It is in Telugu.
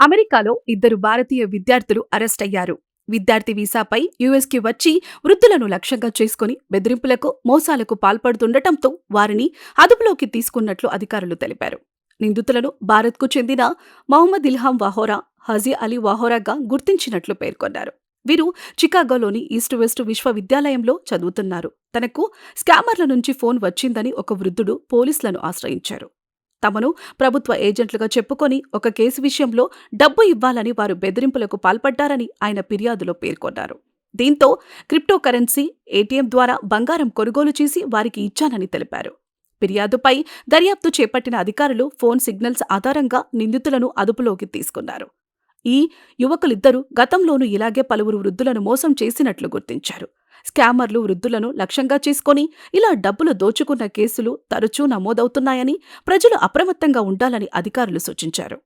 అమెరికాలో ఇద్దరు భారతీయ విద్యార్థులు అరెస్ట్ అయ్యారు. విద్యార్థి వీసాపై యుఎస్కి వచ్చి వృద్ధులను లక్ష్యంగా చేసుకుని బెదిరింపులకు మోసాలకు పాల్పడుతుండటంతో వారిని అదుపులోకి తీసుకున్నట్లు అధికారులు తెలిపారు. నిందితులను భారత్కు చెందిన మహమ్మద్ ఇల్హాం వాహోరా హజీ అలీ వాహోరాగా గుర్తించినట్లు పేర్కొన్నారు. వీరు చికాగోలోని ఈస్ట్ వెస్ట్ విశ్వవిద్యాలయంలో చదువుతున్నారు. తనకు స్కామర్ల నుంచి ఫోన్ వచ్చిందని ఒక వృద్ధుడు పోలీసులను ఆశ్రయించారు. తమను ప్రభుత్వ ఏజెంట్లుగా చెప్పుకొని ఒక కేసు విషయంలో డబ్బు ఇవ్వాలని వారు బెదిరింపులకు పాల్పడ్డారని ఆయన ఫిర్యాదులో పేర్కొన్నారు. దీంతో క్రిప్టో కరెన్సీ ఏటీఎం ద్వారా బంగారం కొనుగోలు చేసి వారికి ఇచ్చానని తెలిపారు. ఫిర్యాదుపై దర్యాప్తు చేపట్టిన అధికారులు ఫోన్ సిగ్నల్స్ ఆధారంగా నిందితులను అదుపులోకి తీసుకున్నారు. ఈ యువకులిద్దరూ గతంలోనూ ఇలాగే పలువురు వృద్ధులను మోసం చేసినట్లు గుర్తించారు. స్కామర్లు వృద్ధులను లక్ష్యంగా చేసుకొని ఇలా డబ్బులు దోచుకున్న కేసులు తరచూ నమోదవుతున్నాయని ప్రజలు అప్రమత్తంగా ఉండాలని అధికారులు సూచించారు.